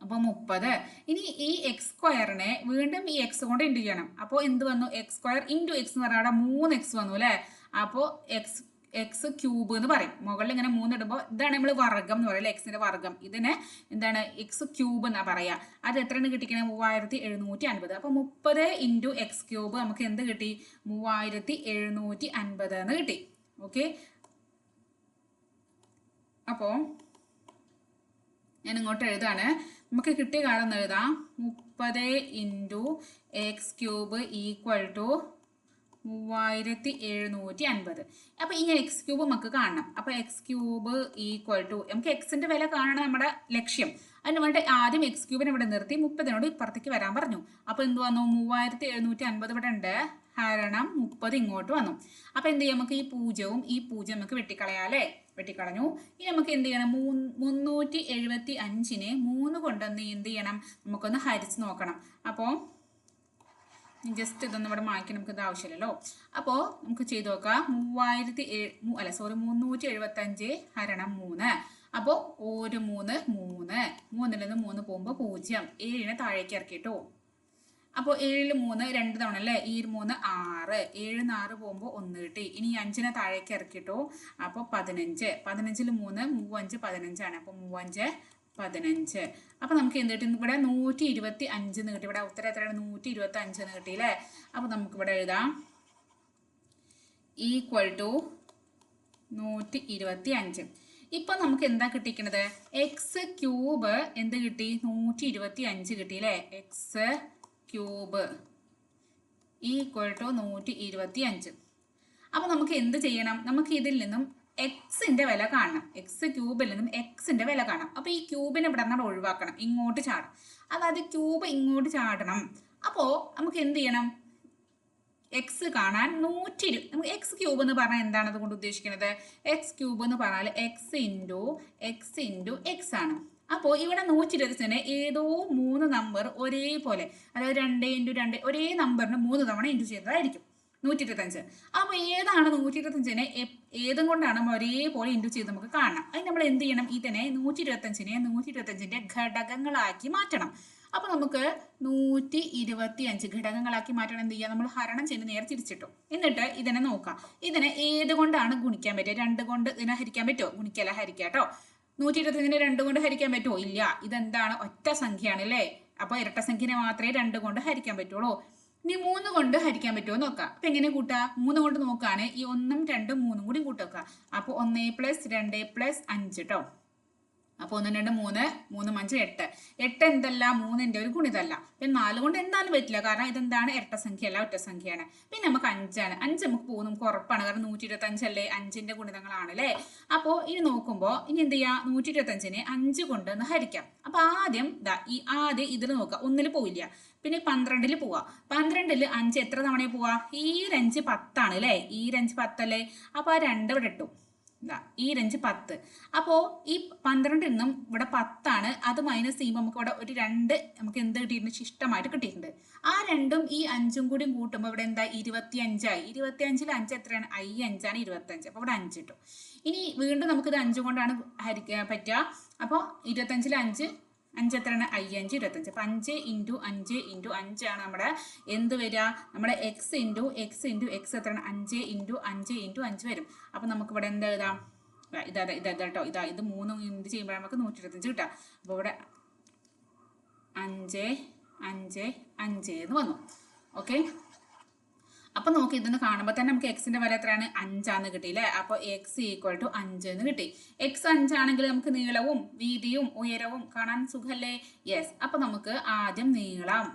Speaker 1: അപ്പൊ മുപ്പത്. ഇനി ഈ എക്സ് സ്ക്വയറിനെ വീണ്ടും ഈ എക്സ് കൊണ്ട് ഇന്റു ചെയ്യണം. അപ്പോൾ എന്ത് വന്നു? എക്സ് സ്ക്വയർ ഇന്റു എക്സ് എന്ന് പറഞ്ഞാൽ അവിടെ മൂന്ന് എക്സ് വന്നു അല്ലേ അപ്പോൾ എക്സ് എക്സ് ക്യൂബ് എന്ന് പറയും. മുകളിൽ ഇങ്ങനെ മൂന്ന് ഇടുമ്പോൾ ഇതാണ് നമ്മൾ വർഗം എന്ന് പറയുന്നത് എക്സിന്റെ വർഗം. ഇതിന് എന്താണ് എക്സ് ക്യൂബ് എന്നാ പറയാ. അത് എത്രയാണ് കിട്ടിക്കണേ? മൂവായിരത്തി എഴുന്നൂറ്റി അൻപത് അപ്പൊ മുപ്പത് ഇന്റു എക്സ് ക്യൂബ് നമുക്ക് എന്ത് കിട്ടി? മൂവായിരത്തി എഴുന്നൂറ്റി അൻപത് എന്ന് കിട്ടി. ഓക്കെ അപ്പോ ഞാൻ ഇങ്ങോട്ട് എഴുതാണ്. നമുക്ക് കിട്ടിയ കാലം എന്ന് എഴുതാം. മുപ്പത് into x cube equal to മൂവായിരത്തി എഴുന്നൂറ്റി അൻപത് അപ്പൊ ഇങ്ങനെ എക്സ് ക്യൂബ് നമുക്ക് കാണണം. അപ്പൊ എക്സ് ക്യൂബ് ഈക്വൽ ടു നമുക്ക് എക്സിന്റെ വില കാണണം നമ്മുടെ ലക്ഷ്യം. അതിന് വേണ്ടി ആദ്യം എക്സ് ക്യൂബിനെ ഇവിടെ നിർത്തി മുപ്പതിനോട് ഇപ്പുറത്തേക്ക് വരാൻ പറഞ്ഞു. അപ്പൊ എന്ത് വന്നു? മൂവായിരത്തി എഴുന്നൂറ്റി അൻപത് ഇവിടെ ഉണ്ട്. ഹരണം മുപ്പത് ഇങ്ങോട്ട് വന്നു. അപ്പൊ എന്ത് ചെയ്യാം നമുക്ക് ഈ പൂജ്യവും ഈ പൂജ്യം നമുക്ക് വെട്ടിക്കളയാലേ വെട്ടിക്കളഞ്ഞു. ഇനി നമുക്ക് എന്ത് ചെയ്യണം? മൂന്ന് മുന്നൂറ്റി എഴുപത്തി അഞ്ചിനെ മൂന്ന് കൊണ്ടൊന്ന് എന്ത് ചെയ്യണം? നമുക്കൊന്ന് ഹരിച്ച് നോക്കണം. അപ്പോൾ ജസ്റ്റ് ഇതൊന്നും ഇവിടെ മാറ്റി നമുക്ക് ഇത് ആവശ്യമില്ലല്ലോ. അപ്പോൾ നമുക്ക് ചെയ്തു നോക്കാം. മൂവായിരത്തി അല്ല സോറി മുന്നൂറ്റി എഴുപത്തി അഞ്ച് ഹരണം മൂന്ന്. അപ്പോൾ ഒരു മൂന്ന് മൂന്ന്. മൂന്നിൽ നിന്ന് മൂന്ന് പോകുമ്പോൾ പൂജ്യം. ഏഴിനെ താഴേക്ക് ഇറക്കിട്ടോ. അപ്പോൾ ഏഴിൽ മൂന്ന് രണ്ട് തവണ അല്ലേ? ഈ മൂന്ന് ആറ്. ഏഴ് ആറ് പോകുമ്പോൾ ഒന്ന് കിട്ടി. ഇനി അഞ്ചിനെ താഴേക്ക് ഇറക്കിട്ടോ. അപ്പോൾ പതിനഞ്ച്. പതിനഞ്ചിൽ മൂന്ന് മൂവഞ്ച് പതിനഞ്ചാണ്. അപ്പോൾ മൂവഞ്ച് പതിനഞ്ച്. അപ്പോൾ നമുക്ക് എന്ത് കിട്ടി? ഇവിടെ നൂറ്റി ഇരുപത്തി അഞ്ച് എന്ന് കിട്ടി. ഇവിടെ ഉത്തരം എത്രയാണ്? നൂറ്റി ഇരുപത്തി അഞ്ച് എന്ന് കിട്ടി അല്ലേ? അപ്പോൾ നമുക്ക് ഇവിടെ എഴുതാം. ഈക്വൽ ടു നൂറ്റി ഇരുപത്തി അഞ്ച് ഇപ്പൊ നമുക്ക് എന്താ കിട്ടിക്കണത്? എക്സ് ക്യൂബ് എന്ത് കിട്ടി? നൂറ്റി ഇരുപത്തി അഞ്ച് കിട്ടി അല്ലേ? എക്സ് ക്യൂബ് ഈക്വൽ ടു നൂറ്റി ഇരുപത്തി അഞ്ച് അപ്പൊ നമുക്ക് എന്ത് ചെയ്യണം? നമുക്ക് ഇതിൽ നിന്നും എക്സിന്റെ വില കാണണം. എക്സ് ക്യൂബിൽ നിന്നും എക്സിന്റെ വില കാണണം. അപ്പൊ ഈ ക്യൂബിനെ ഇവിടെ നിന്ന് ഒഴിവാക്കണം. ഇങ്ങോട്ട് ചാടണം അതായത് ക്യൂബ് ഇങ്ങോട്ട് ചാടണം. അപ്പോ നമുക്ക് എന്ത് ചെയ്യണം? എക്സ് കാണാൻ നൂറ്റി ഇരു നമുക്ക് എക്സ് ക്യൂബ് എന്ന് പറഞ്ഞാൽ എന്താണ് അതുകൊണ്ട് ഉദ്ദേശിക്കുന്നത്? എക്സ് ക്യൂബ് എന്ന് പറഞ്ഞാൽ x into x into x ആണ്. അപ്പോൾ ഇവിടെ നൂറ്റി ഇരുപത്തിനെ ഏതോ മൂന്ന് നമ്പർ ഒരേപോലെ. അതായത് രണ്ട് ഇന്റു രണ്ട് ഒരേ നമ്പറിന് മൂന്ന് തവണ ഇന്റു ചെയ്തതായിരിക്കും നൂറ്റി ഇരുപത്തഞ്ച് അപ്പൊ ഏതാണ് നൂറ്റി ഇരുപത്തഞ്ചിനെ ഏതും കൊണ്ടാണ് ഒരേപോലെ ഇന്റു ചെയ്ത് നമുക്ക് കാണണം അത് നമ്മൾ എന്ത് ചെയ്യണം? ഇതിനെ നൂറ്റി ഇരുപത്തഞ്ചിനെ നൂറ്റി ഇരുപത്തഞ്ചിന്റെ ഘടകങ്ങളാക്കി മാറ്റണം. അപ്പോൾ നമുക്ക് നൂറ്റി ഇരുപത്തി അഞ്ച് ഘടകങ്ങളാക്കി മാറ്റണം. എന്ത് ചെയ്യുക നമ്മൾ ഹരണം ചെയ്ത് നേരെ തിരിച്ചിട്ടു. എന്നിട്ട് ഇതിനെ നോക്കാം. ഇതിനെ ഏത് കൊണ്ടാണ് ഗുണിക്കാൻ പറ്റുക? രണ്ട് കൊണ്ട് ഇതിനെ ഹരിക്കാൻ പറ്റുമോ? ഗുണിക്കല ഹരിക്കാം കേട്ടോ. നൂറ്റി ഇരുപത്തഞ്ചിനെ രണ്ട് കൊണ്ട് ഹരിക്കാൻ പറ്റുമോ? ഇല്ല. ഇതെന്താണ്? ഒറ്റ സംഖ്യയാണ് അല്ലേ? അപ്പോൾ ഇരട്ട സംഖ്യനെ മാത്രമേ രണ്ട് കൊണ്ട് ഹരിക്കാൻ പറ്റുള്ളൂ. ഇനി മൂന്ന് കൊണ്ട് ഹരിക്കാൻ പറ്റുമോ നോക്കാം. അപ്പൊ എങ്ങനെ കൂട്ടാ? മൂന്ന് കൊണ്ട് നോക്കുകയാണ് ഈ ഒന്നും രണ്ടും മൂന്നും കൂടി കൂട്ടുക അപ്പൊ ഒന്നേ പ്ലസ് രണ്ടേ പ്ലസ് അഞ്ച് കേട്ടോ അപ്പൊ ഒന്ന് രണ്ട് മൂന്ന് മൂന്നും അഞ്ച് എട്ട്. എട്ട് എന്തല്ല മൂന്നിന്റെ ഒരു ഗുണിതല്ല. പിന്നെ നാല് കൊണ്ട് എന്തായാലും പറ്റില്ല. കാരണം ഇതെന്താണ്? ഇരട്ട സംഖ്യ അല്ല ഒറ്റ സംഖ്യയാണ്. പിന്നെ നമുക്ക് അഞ്ചാണ്. അഞ്ച് നമുക്ക് പോകും നമുക്ക് ഉറപ്പാണ്. കാരണം നൂറ്റി ഇരുപത്തി അഞ്ചല്ലേ അഞ്ചിന്റെ ഗുണിതങ്ങളാണ് അല്ലേ അപ്പോ ഇനി നോക്കുമ്പോ ഇനി എന്ത് ചെയ്യാ? നൂറ്റി ഇരുപത്തി അഞ്ചിനെ അഞ്ച് കൊണ്ട് ഒന്ന് ഹരിക്കാം. അപ്പൊ ആദ്യം ഈ ആദ്യം ഇതിൽ നോക്കാം ഒന്നിൽ പോവില്ല. പിന്നെ പന്ത്രണ്ടിൽ പോവാ. പന്ത്രണ്ടിൽ അഞ്ച് എത്ര തവണ പോവാ? ഈ രഞ്ച് പത്താണ് അല്ലേ? ഈ രഞ്ച് പത്തല്ലേ? അപ്പൊ ആ രണ്ട് ഇവിടെ ഇട്ടു. ഈ രഞ്ച് പത്ത്. അപ്പോ ഈ പന്ത്രണ്ടിൽ നിന്നും ഇവിടെ പത്താണ്. അത് മൈനസ് ചെയ്യുമ്പോൾ നമുക്ക് ഇവിടെ ഒരു രണ്ട് നമുക്ക് എന്ത് കിട്ടിയിട്ടുണ്ട്? ശിഷ്ടമായിട്ട് കിട്ടിയിട്ടുണ്ട്. ആ രണ്ടും ഈ അഞ്ചും കൂടി കൂട്ടുമ്പോൾ ഇവിടെ എന്താ? ഇരുപത്തി അഞ്ചായി ഇരുപത്തി അഞ്ചിൽ അഞ്ച് എത്രയാണ്? ഐ അഞ്ചാണ് ഇരുപത്തി അഞ്ച് അപ്പോൾ ഇവിടെ അഞ്ച് കിട്ടും ഇനി വീണ്ടും നമുക്കിത് അഞ്ച് കൊണ്ടാണ് ഹരിക്കാൻ പറ്റുക. അപ്പോൾ ഇരുപത്തഞ്ചിൽ അഞ്ച് അഞ്ച് എത്രയാണ് ഐ അഞ്ച് ഇരുപത്തഞ്ച്. അപ്പം അഞ്ച് ഇന്റു അഞ്ച് ഇന്റു അഞ്ചാണ് നമ്മുടെ എന്ത് വരിക? നമ്മുടെ x into x into x എത്രയാണ്? അഞ്ച് ഇന്റു അഞ്ച് ഇന്റു അഞ്ച് വരും. അപ്പം നമുക്ക് ഇവിടെ എന്താ എഴുതാം? ഇതാ ഇതാ ഇതാ കേട്ടോ. ഇതാ ഇത് മൂന്ന് എന്ത് ചെയ്യുമ്പോൾ നമുക്ക് നൂറ്റി ഇരുപത്തഞ്ച് കിട്ടാം അപ്പോൾ ഇവിടെ അഞ്ച് അഞ്ച് അഞ്ച് എന്ന് വന്നു. ഓക്കെ? അപ്പൊ നമുക്ക് ഇതൊന്ന് കാണുമ്പോൾ തന്നെ നമുക്ക് എക്സിന്റെ വില എത്രയാണ്? അഞ്ചാന്ന് കിട്ടിയില്ലേ? അപ്പൊ എക്സ് ഈക്വൽ ടു അഞ്ച് എന്ന് കിട്ടി. എക്സ് അഞ്ചാണെങ്കിൽ നമുക്ക് നീളവും വീതിയും ഉയരവും കാണാൻ സുഖല്ലേ? യെസ് അപ്പൊ നമുക്ക് ആദ്യം നീളം.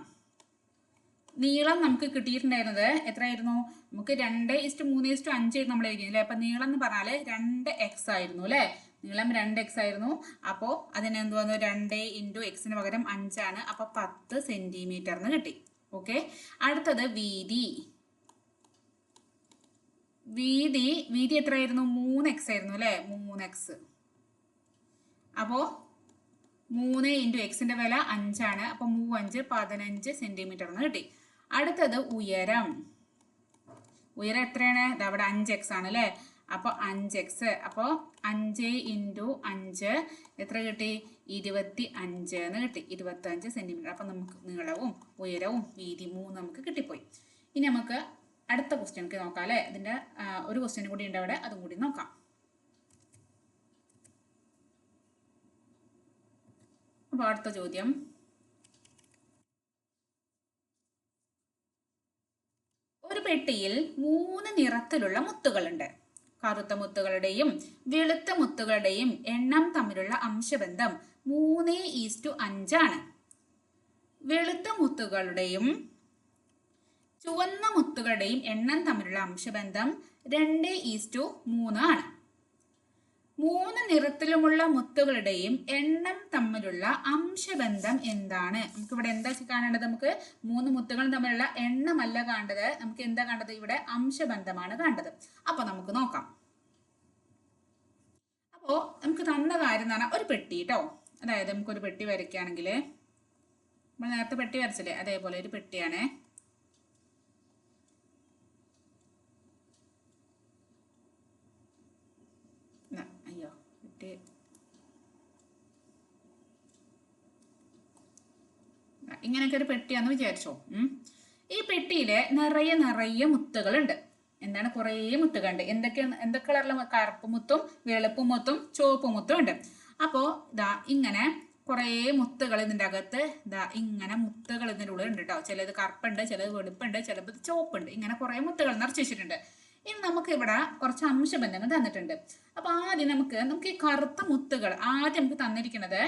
Speaker 1: നീളം നമുക്ക് കിട്ടിയിട്ടുണ്ടായിരുന്നത് എത്രയായിരുന്നു? നമുക്ക് രണ്ട് ഇസ്റ്റ് മൂന്ന് ഇസ്റ്റ് അഞ്ച് നമ്മൾ എഴുതിയത് അല്ലേ? അപ്പൊ നീളം എന്ന് പറഞ്ഞാൽ രണ്ട് എക്സ് ആയിരുന്നു അല്ലേ? നീളം രണ്ട് എക്സ് ആയിരുന്നു. അപ്പോൾ അതിനെന്ത് വന്നു? രണ്ട് ഇന്റു എക്സിന് പകരം അഞ്ചാണ്. അപ്പൊ പത്ത് സെന്റിമീറ്റർ എന്ന് കിട്ടി. ഓക്കെ അടുത്തത് വീതി. വീതി വീതി എത്രയായിരുന്നു? മൂന്ന് എക്സ് ആയിരുന്നു അല്ലേ? മൂന്ന് എക്സ് അപ്പോ മൂന്ന് ഇന്റു എക്സിന്റെ വില അഞ്ചാണ്. അപ്പൊ മൂവഞ്ച് പതിനഞ്ച് സെന്റിമീറ്റർ എന്ന് കിട്ടി. അടുത്തത് ഉയരം. ഉയരം എത്രയാണ്? അവിടെ അഞ്ച് എക്സ് ആണ് അല്ലേ? അപ്പോൾ അഞ്ച് എക്സ് അപ്പോൾ അഞ്ച് ഇന്റു അഞ്ച് എത്ര കിട്ടി? ഇരുപത്തി അഞ്ച് എന്ന് കിട്ടി. ഇരുപത്തി അഞ്ച് സെന്റിമീറ്റർ അപ്പൊ നമുക്ക് നീളവും ഉയരവും വീതി മൂന്ന് നമുക്ക് കിട്ടിപ്പോയി. ഇനി നമുക്ക് അടുത്ത ക്വസ്റ്റ്യൻക്ക് നോക്കാം അല്ലേ? ഇതിന്റെ ഒരു ക്വസ്റ്റ്യൻ കൂടി ഉണ്ട് അവിടെ. അതും കൂടി നോക്കാം. അപ്പോൾ അടുത്ത ചോദ്യം. ഒരു പെട്ടിയിൽ മൂന്ന് നിറത്തിലുള്ള മുത്തുകളുണ്ട്. കറുത്ത മുത്തുകളുടെയും വെളുത്ത മുത്തുകളുടെയും എണ്ണം തമ്മിലുള്ള അംശബന്ധം മൂന്ന് ഈസ്റ്റു അഞ്ചാണ്. വെളുത്ത മുത്തുകളുടെയും ചുവന്ന മുത്തുകളുടെയും എണ്ണം തമ്മിലുള്ള അംശബന്ധം രണ്ട് ഈസ്റ്റു മൂന്ന് ആണ്. മൂന്ന് നിറത്തിലുമുള്ള മുത്തുകളുടെയും എണ്ണം തമ്മിലുള്ള അംശബന്ധം എന്താണ്? നമുക്ക് ഇവിടെ എന്താ കാണേണ്ടത് നമുക്ക്? മൂന്ന് മുത്തുകൾ തമ്മിലുള്ള എണ്ണമല്ല കാണേണ്ടത്. നമുക്ക് എന്താ കണ്ടത് ഇവിടെ അംശബന്ധമാണ് കണ്ടത് അപ്പൊ നമുക്ക് നോക്കാം. അപ്പോ നമുക്ക് തന്ന കാര്യം എന്ന് പറഞ്ഞാൽ ഒരു പെട്ടി കേട്ടോ അതായത് നമുക്കൊരു പെട്ടി വരയ്ക്കുകയാണെങ്കിൽ നമ്മൾ നേരത്തെ പെട്ടി വരച്ചില്ലേ? അതേപോലെ ഒരു പെട്ടിയാണേ ന, അയ്യോ പെട്ടി ആ, ഇങ്ങനെയൊക്കെ ഒരു പെട്ടിയാന്ന് വിചാരിച്ചോ. ഈ പെട്ടിയിൽ നിറയെ നിറയെ മുത്തുകളുണ്ട്. എന്താണ്? കുറേ മുത്തുകളുണ്ട്. എന്തൊക്കെയാണ് എന്തൊക്കെ കളറിലെ കറുപ്പ് മുത്തും വെളുപ്പ് മുത്തും ചുവപ്പ് മുത്തും ഉണ്ട്. അപ്പോ ഇതാ ഇങ്ങനെ കുറേ മുത്തുകൾ ഇതിന്റെ അകത്ത് ഇതാ ഇങ്ങനെ മുത്തുകൾ ഇതിന്റെ ഉള്ളിൽ ഉണ്ട് കേട്ടോ ചിലത് കറുപ്പുണ്ട് ചിലത് വെളുപ്പുണ്ട് ചിലത് ചുവപ്പുണ്ട്. ഇങ്ങനെ കുറേ മുത്തുകൾ നിറച്ച് ഇനി നമുക്ക് ഇവിടെ കുറച്ച് അംശബന്ധങ്ങൾ തന്നിട്ടുണ്ട്. അപ്പൊ ആദ്യം നമുക്ക് നമുക്ക് ഈ കറുത്ത മുത്തുകൾ ആദ്യം നമുക്ക് തന്നിരിക്കുന്നത്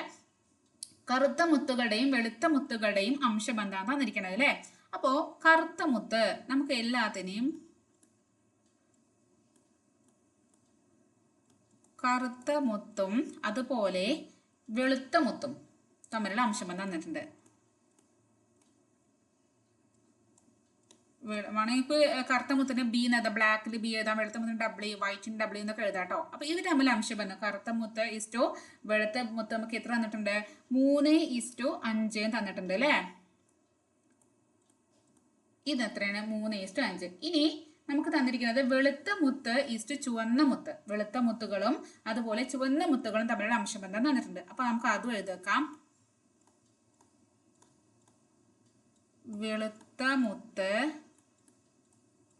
Speaker 1: കറുത്ത മുത്തുകളുടെയും വെളുത്ത മുത്തുകളുടെയും അംശബന്ധമാണ് തന്നിരിക്കണത് അല്ലേ? അപ്പോ കറുത്ത മുത്ത് നമുക്ക് എല്ലാത്തിനെയും കറുത്ത മുത്തും അതുപോലെ വെളുത്ത മുത്തും തമ്മിലുള്ള അംശബന്ധം തന്നിട്ടുണ്ട്. വേണമെങ്കിൽ കറുത്ത മുത്തിന് ബി എന്നെഴുതാം ബ്ലാക്കിൽ ബി എഴുതാം. വെളുത്ത മുത്തിന് ഡബ്ല്യു വൈറ്റിന് ഡബ്ല്യു എന്നൊക്കെ എഴുതാം കേട്ടോ അപ്പൊ ഇത് തമ്മിൽ അംശബന്ധം കറുത്ത മുത്ത് ഇസ്റ്റോ വെളുത്ത മുത്ത് നമുക്ക് എത്ര തന്നിട്ടുണ്ട്? മൂന്ന് ഇസ്റ്റോ അഞ്ച് തന്നിട്ടുണ്ട് അല്ലേ? ഇത് എത്രയാണ്? മൂന്ന് ഇസ്റ്റോ അഞ്ച്. ഇനി നമുക്ക് തന്നിരിക്കുന്നത് വെളുത്ത മുത്ത് ഈസ്റ്റ് ചുവന്ന മുത്ത്. വെളുത്ത മുത്തുകളും അതുപോലെ ചുവന്ന മുത്തുകളും തമ്മിലുള്ള അംശബന്ധം തന്നിട്ടുണ്ട്. അപ്പൊ നമുക്ക് അതും എഴുതേക്കാം. വെളുത്ത മുത്ത്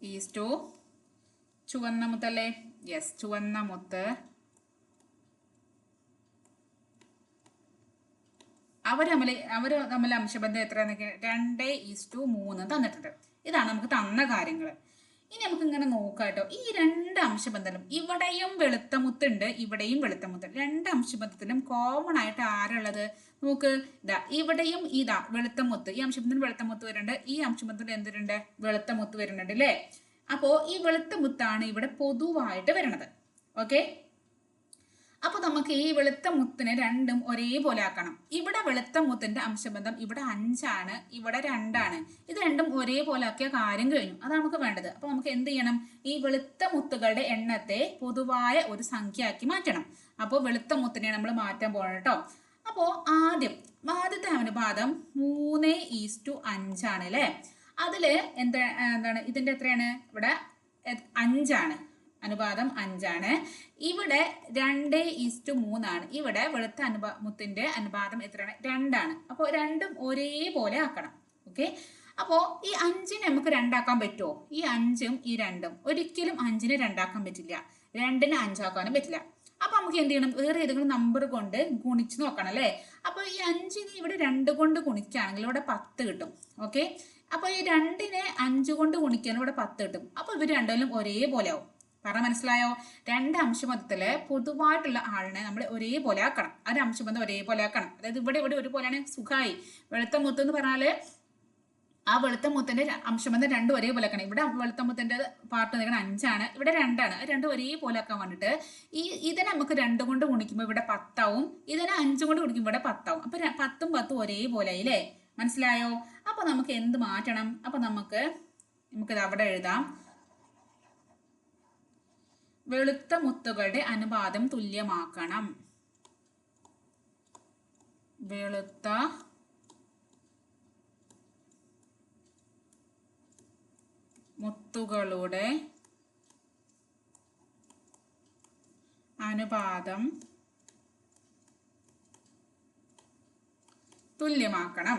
Speaker 1: ഈസ്റ്റു ചുവന്ന മുത്തല്ലേ യെസ് ചുവന്ന മുത്ത് അവർ തമ്മിൽ അവർ തമ്മിൽ അംശബന്ധം എത്രയാന്നൊക്കെ രണ്ട് ഈസ്റ്റു മൂന്ന് തന്നിട്ടുണ്ട്. ഇതാണ് നമുക്ക് തന്ന കാര്യങ്ങൾ ഇനി നമുക്ക് ഇങ്ങനെ നോക്കാം കേട്ടോ ഈ രണ്ട് അംശബന്ധനം ഇവിടെയും വെളുത്ത മുത്തുണ്ട് ഇവിടെയും വെളുത്ത മുത്തുണ്ട് രണ്ട് അംശബന്ധത്തിലും കോമൺ ആയിട്ട് ആരുള്ളത്? നോക്ക് ഇതാ ഇവിടെയും ഇതാ വെളുത്ത മുത്ത് ഈ അംശബന്ധത്തിൽ വെളുത്ത മുത്ത് വരുന്നുണ്ട് ഈ അംശബന്ധത്തിൽ എന്തിനുണ്ട് വെളുത്ത മുത്ത് വരുന്നുണ്ട് അല്ലേ? അപ്പോ ഈ വെളുത്ത മുത്താണ് ഇവിടെ പൊതുവായിട്ട് വരുന്നത്. ഓക്കെ? അപ്പൊ നമുക്ക് ഈ വെളുത്ത മുത്തിനെ രണ്ടും ഒരേപോലെ ആക്കണം. ഇവിടെ വെളുത്ത മുത്തിന്റെ അംശബന്ധം ഇവിടെ അഞ്ചാണ് ഇവിടെ രണ്ടാണ്. ഇത് രണ്ടും ഒരേപോലെ ആക്കിയ കാര്യം കഴിഞ്ഞു. അതാണ് നമുക്ക് വേണ്ടത്. അപ്പൊ നമുക്ക് എന്ത് ചെയ്യണം? ഈ വെളുത്ത മുത്തുകളുടെ എണ്ണത്തെ പൊതുവായ ഒരു സംഖ്യ ആക്കി മാറ്റണം. അപ്പോൾ വെളുത്ത മുത്തിനെ നമ്മൾ മാറ്റാൻ പോകണം കേട്ടോ. അപ്പോൾ ആദ്യം ആദ്യത്തെ അനുപാതം മൂന്ന് ഈസ്റ്റു അഞ്ചാണ് അല്ലേ? അതിൽ എന്താ എന്താണ്? ഇതിന്റെ എത്രയാണ്? ഇവിടെ അഞ്ചാണ്. അനുപാതം അഞ്ചാണ്. ഇവിടെ രണ്ട് ഈസ്റ്റു മൂന്നാണ്. ഇവിടെ വെളുത്ത അനുപാ മുത്തിന്റെ അനുപാതം എത്രയാണ്? രണ്ടാണ്. അപ്പോൾ രണ്ടും ഒരേപോലെ ആക്കണം. ഓക്കെ? അപ്പോൾ ഈ അഞ്ചിനെ നമുക്ക് രണ്ടാക്കാൻ പറ്റുമോ? ഈ അഞ്ചും ഈ രണ്ടും ഒരിക്കലും അഞ്ചിനെ രണ്ടാക്കാൻ പറ്റില്ല. രണ്ടിനെ അഞ്ചാക്കാനും പറ്റില്ല. അപ്പൊ നമുക്ക് എന്ത് ചെയ്യണം? വേറെ ഏതെങ്കിലും നമ്പർ കൊണ്ട് ഗുണിച്ച് നോക്കണം അല്ലേ? അപ്പൊ ഈ അഞ്ചിനെ ഇവിടെ രണ്ട് കൊണ്ട് ഗുണിക്കുകയാണെങ്കിൽ ഇവിടെ പത്ത് കിട്ടും. ഓക്കെ? അപ്പൊ ഈ രണ്ടിനെ അഞ്ച് കൊണ്ട് ഗുണിക്കാൻ ഇവിടെ പത്ത് കിട്ടും. അപ്പൊ ഇവർ രണ്ടിലും ഒരേപോലെ ആവും. പറഞ്ഞ മനസ്സിലായോ? രണ്ട് അംശബന്ധത്തിൽ പൊതുവായിട്ടുള്ള ആളിനെ നമ്മൾ ഒരേപോലെ ആക്കണം. ആ ഒരു അംശബന്ധം ഒരേപോലെ ആക്കണം. അതായത് ഇവിടെ ഇവിടെ ഒരുപോലെയാണ് സുഖായി. വെളുത്ത മുത്ത് എന്ന് പറഞ്ഞാൽ ആ വെളുത്ത മുത്തിന്റെ അംശബന്ധം രണ്ടും ഒരേപോലെ ആക്കണം. ഇവിടെ വെളുത്ത മുത്തിന്റെ പാർട്ട് നിൽക്കണം അഞ്ചാണ്. ഇവിടെ രണ്ടാണ്. രണ്ടും ഒരേപോലെ ആക്കാൻ വേണ്ടിട്ട് ഈ ഇതിനെ നമുക്ക് രണ്ട് കൊണ്ട് ഗുണിക്കുമ്പോൾ ഇവിടെ പത്താവും. ഇതിനെ അഞ്ചും കൊണ്ട് ഗുണിക്കുമ്പോൾ ഇവിടെ പത്താവും. അപ്പൊ പത്തും പത്തും ഒരേപോലെ ആയില്ലേ? മനസ്സിലായോ? അപ്പൊ നമുക്ക് എന്ത് മാറ്റണം? അപ്പൊ നമുക്ക് നമുക്കിത് അവിടെ എഴുതാം. വെളുത്ത മുത്തുകളുടെ അനുപാതം തുല്യമാക്കണം. വെളുത്ത മുത്തുകളുടെ അനുപാതം തുല്യമാക്കണം.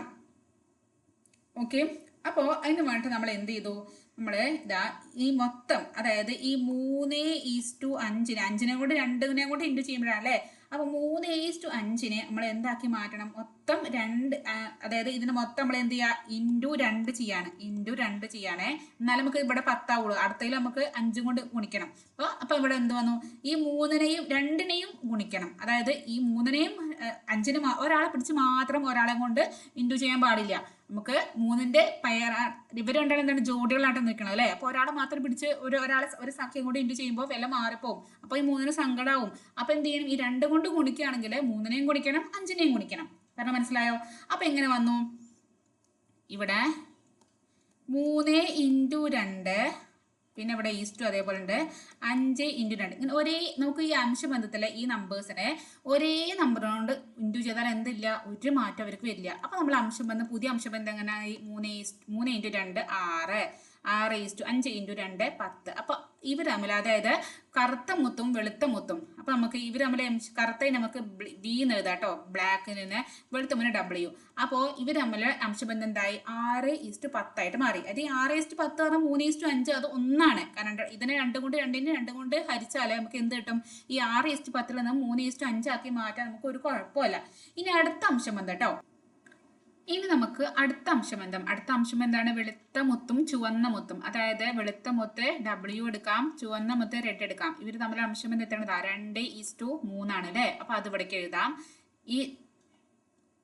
Speaker 1: ഓക്കെ? അപ്പോൾ അതിന് വേണ്ടിയിട്ട് നമ്മൾ എന്ത് ചെയ്തു? നമ്മളെ ഇതാ ഈ മൊത്തം അതായത് ഈ മൂന്ന് ഈസ് ടു അഞ്ചിന് അഞ്ചിനെ കൊണ്ട് രണ്ടിനെ കൊണ്ട് ഇന്റു ചെയ്യുമ്പോഴാണ് അല്ലേ? അപ്പൊ മൂന്ന് ഈസ് ടു അഞ്ചിനെ നമ്മൾ എന്താക്കി മാറ്റണം? മൊത്തം രണ്ട് അതായത് ഇതിന് മൊത്തം നമ്മൾ എന്ത് ചെയ്യുക ഇന്റു രണ്ട് ചെയ്യാണ്. ഇന്റു രണ്ട് ചെയ്യാണേ. എന്നാലും നമുക്ക് ഇവിടെ പത്താവുള്ളൂ. അടുത്തതിൽ നമുക്ക് അഞ്ചും കൊണ്ട് ഗുണിക്കണം. അപ്പോൾ അപ്പൊ ഇവിടെ എന്ത് വന്നു? ഈ മൂന്നിനെയും രണ്ടിനെയും ഗുണിക്കണം. അതായത് ഈ മൂന്നിനെയും അഞ്ചിന് ഒരാളെ പിടിച്ച് മാത്രം ഒരാളെ കൊണ്ട് ഇന്റു ചെയ്യാൻ പാടില്ല. നമുക്ക് മൂന്നിന്റെ പയർ ഇവർ എന്താണ്? ജോഡികളായിട്ട് നിൽക്കണം അല്ലേ? അപ്പോൾ ഒരാളെ മാത്രം പിടിച്ച് ഒരു ഒരാളെ ഒരു സഖ്യം കൂടി ഇന്റു ചെയ്യുമ്പോൾ വില മാറിപ്പോവും. അപ്പോൾ ഈ മൂന്നിന് സങ്കടമാവും അപ്പോൾ എന്ത് ചെയ്യണം? ഈ രണ്ട് കൊണ്ട് ഗുണിക്കുകയാണെങ്കിൽ മൂന്നിനെയും ഗുണിക്കണം അഞ്ചിനെയും ഗുണിക്കണം. കാരണം മനസ്സിലായോ? അപ്പൊ എങ്ങനെ വന്നു? ഇവിടെ മൂന്ന് ഇന്റു രണ്ട് പിന്നെ ഇവിടെ ഈസ്റ്റു അതേപോലെ ഉണ്ട്. അഞ്ച് ഇന്റു രണ്ട്. ഇങ്ങനെ ഒരേ നമുക്ക് ഈ അംശബന്ധത്തിലെ ഈ നമ്പേഴ്സിനെ ഒരേ നമ്പറിനോട് ഇന്റു ചെയ്താൽ എന്തില്ല? ഒരു മാറ്റം അവർക്ക് വരില്ല. അപ്പൊ നമ്മൾ അംശബന്ധം പുതിയ അംശബന്ധം എങ്ങനെ ഈ മൂന്ന് മൂന്ന് ഇന്റു രണ്ട് ആറ്. ആറ് ഈസ്റ്റു അഞ്ച് ഇന്റു രണ്ട് പത്ത്. അപ്പൊ ഇവർ തമ്മിൽ അതായത് കറുത്ത മുത്തും വെളുത്ത മുത്തും. അപ്പൊ നമുക്ക് ഇവർ തമ്മിൽ കറുത്ത നമുക്ക് ബി എന്ന് എഴുതാം കേട്ടോ. ബ്ലാക്കിന് വെളുത്ത മുന്നിൽ ഡബ്ല്യു അപ്പോൾ ഇവർ തമ്മിൽ അംശബന്ധം എന്തായി? ആറ് ഈസ്റ്റ് പത്തായിട്ട് മാറി. അത് ഈ ആറ് ഈസ്റ്റ് പത്ത് പറഞ്ഞാൽ മൂന്ന് ഈസ്റ്റ് അഞ്ച് അത് ഒന്നാണ്. കാരണം ഇതിനെ രണ്ടും കൊണ്ട് രണ്ടിന് രണ്ടും കൊണ്ട് ഹരിച്ചാലേ നമുക്ക് എന്ത് കിട്ടും? ഈ ആറ് ഈസ്റ്റ് പത്തിൽ നിന്ന് മൂന്ന് ഈസ്റ്റ് അഞ്ചാക്കി മാറ്റാൻ നമുക്ക് ഒരു കുഴപ്പമില്ല. ഇനി അടുത്ത അംശബന്ധം കേട്ടോ. ഇനി നമുക്ക് അടുത്ത അംശം എന്താ? അടുത്ത അംശം എന്താണ്? വെളുത്ത മുത്തും ചുവന്ന മുത്തും. അതായത് വെളുത്ത മുത്ത് ഡബ്ല്യു എടുക്കാം ചുവന്ന മുത്ത് റെഡ് എടുക്കാം. ഇവർ തമ്മിൽ എന്ന് എത്രയാണ്? രണ്ട് ഈസ് ടു മൂന്നാണ് അല്ലേ? അപ്പൊ അത് ഇവിടേക്ക് എഴുതാം. ഈ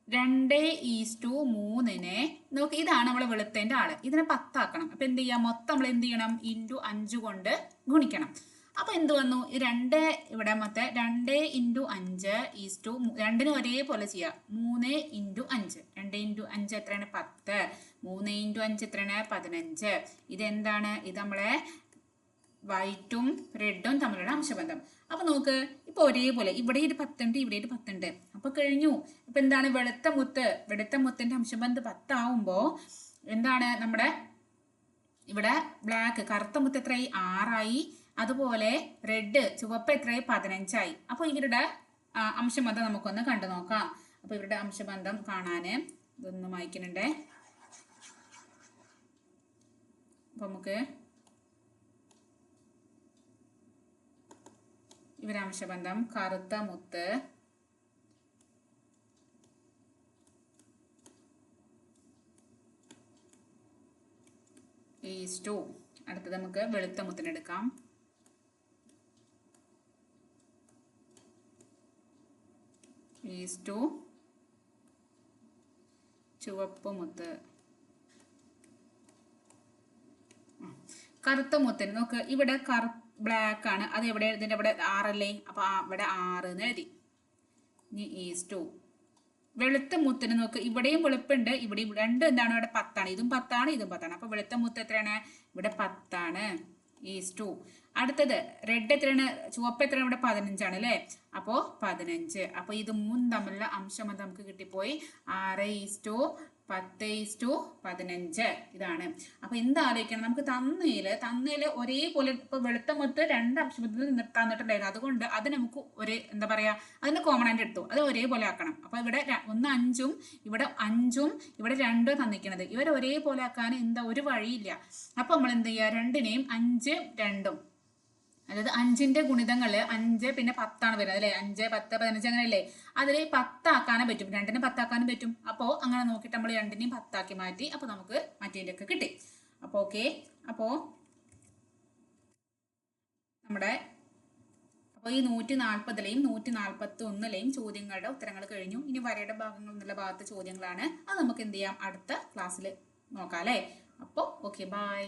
Speaker 1: രണ്ട് ഈസ് ടു മൂന്നിനെ നോക്ക് ഇതാണ് നമ്മളെ വെളുത്തതിന്റെ ആൾ. ഇതിനെ പത്താക്കണം. അപ്പൊ എന്ത് ചെയ്യാം? മൊത്തം നമ്മൾ എന്ത് ചെയ്യണം? ഇന്റു അഞ്ച് കൊണ്ട് ഗുണിക്കണം. അപ്പൊ എന്ത് വന്നു? രണ്ട് ഇവിടെ മറ്റേ രണ്ട് ഇന്റു അഞ്ച് ഈസ് ടു രണ്ടിനും ഒരേപോലെ ചെയ്യാം. മൂന്ന് ഇന്റു അഞ്ച്. രണ്ട് ഇന്റു അഞ്ച് എത്രയാണ്? പത്ത്. മൂന്ന് ഇന്റു അഞ്ച് എത്രയാണ്? പതിനഞ്ച്. ഇതെന്താണ്? ഇത് നമ്മളെ വൈറ്റും റെഡും തമ്മിലുള്ള അംശബന്ധം. അപ്പൊ നോക്ക് ഇപ്പൊ ഒരേപോലെ. ഇവിടെ ഒരു പത്തുണ്ട് ഇവിടെ ഒരു പത്തുണ്ട്. അപ്പൊ കഴിഞ്ഞു. ഇപ്പൊ എന്താണ്? വെളുത്ത മുത്ത്. വെളുത്ത മുത്തിന്റെ അംശബന്ധം പത്താവുമ്പോ എന്താണ് നമ്മുടെ ഇവിടെ ബ്ലാക്ക് കറുത്ത മുത്ത് എത്രയായി? ആറായി. അതുപോലെ റെഡ് ചുവപ്പ് എത്രയായി പതിനഞ്ചായി. അപ്പോൾ ഇവരുടെ അംശബന്ധം നമുക്കൊന്ന് കണ്ടു നോക്കാം. അപ്പോൾ ഇവരുടെ അംശബന്ധം കാണാന് ഇതൊന്ന് വായിക്കുന്നുണ്ടേ അപ്പൊ നമുക്ക് ഇവരുടെ അംശബന്ധം കറുത്ത മുത്ത് ഈസ് അടുത്തത് നമുക്ക് വെളുത്ത മുത്തിനെടുക്കാം. ഈസ് ടു ചുവപ്പ് മുത്ത്. കറുത്ത മുത്തിന്. നോക്ക് ഇവിടെ കറു ബ്ലാക്ക് ആണ്. അത് എവിടെ എഴുതിന്റെ ഇവിടെ ആറല്ലേ? അപ്പൊ ഇവിടെ ആറ് എന്ന് എഴുതി. ഇനി ഈസ് ടു വെളുത്ത മുത്തിന് നോക്ക് ഇവിടെയും വെളുപ്പുണ്ട് ഇവിടെയും രണ്ട് എന്താണ്? ഇവിടെ പത്താണ്. ഇതും പത്താണ് ഇതും പത്താണ്. അപ്പൊ വെളുത്ത മുത്ത് എത്രയാണ്? ഇവിടെ പത്താണ്. ഈസ് ടു അടുത്തത് റെഡ് എത്രയാണ്? ചുവപ്പ് എത്രയാണ്? ഇവിടെ പതിനഞ്ചാണ് അല്ലേ? അപ്പോ പതിനഞ്ച്. അപ്പൊ ഇത് മൂന്ന് തമ്മിലുള്ള അംശം അത് നമുക്ക് കിട്ടിപ്പോയി. ആറ് ഈസ് ടു പത്ത് ഈസ് ടു പതിനഞ്ച്. ഇതാണ്. അപ്പൊ എന്താലോചിക്കണം നമുക്ക് തന്നയിൽ തന്നയിൽ ഒരേപോലെ ഇപ്പൊ വെളുത്ത മുത്ത് രണ്ട് നിന്നിട്ട് തന്നിട്ടുണ്ടായിരുന്നു. അതുകൊണ്ട് അത് നമുക്ക് ഒരു എന്താ പറയാ അതിന് കോമൺ ആയിട്ട് എടുത്തു. അത് ഒരേപോലെ ആക്കണം. അപ്പൊ ഇവിടെ ഒന്ന് അഞ്ചും ഇവിടെ അഞ്ചും ഇവിടെ രണ്ടും തന്നിക്കണത്. ഇവർ ഒരേപോലെ ആക്കാൻ എന്താ? ഒരു വഴിയില്ല. അപ്പൊ നമ്മൾ എന്ത് ചെയ്യുക രണ്ടിനെയും അഞ്ച് രണ്ടും അതായത് അഞ്ചിന്റെ ഗുണിതങ്ങൾ അഞ്ച് പിന്നെ പത്താണ് വരുന്നത് അല്ലെ? അഞ്ച് പത്ത് പതിനഞ്ച് അങ്ങനെയല്ലേ? അതിൽ പത്താക്കാനും പറ്റും. രണ്ടിനും പത്താക്കാനും പറ്റും. അപ്പോ അങ്ങനെ നോക്കിയിട്ട് നമ്മൾ രണ്ടിനെയും പത്താക്കി മാറ്റി അപ്പോൾ നമുക്ക് മറ്റേന്റെ ഒക്കെ കിട്ടി. അപ്പോൾ ഓക്കെ. അപ്പോ നമ്മുടെ അപ്പോൾ ഈ നൂറ്റി നാൽപ്പതിലെയും നൂറ്റി നാൽപ്പത്തി ഒന്നിലെയും ചോദ്യങ്ങളുടെ ഉത്തരങ്ങൾ കഴിഞ്ഞു. ഇനി വരയുടെ ഭാഗങ്ങൾ എന്നുള്ള ഭാഗത്തെ ചോദ്യങ്ങളാണ്. അത് നമുക്ക് എന്ത് ചെയ്യാം? അടുത്ത ക്ലാസ്സിൽ നോക്കാം അല്ലേ? അപ്പോൾ ഓക്കെ ബൈ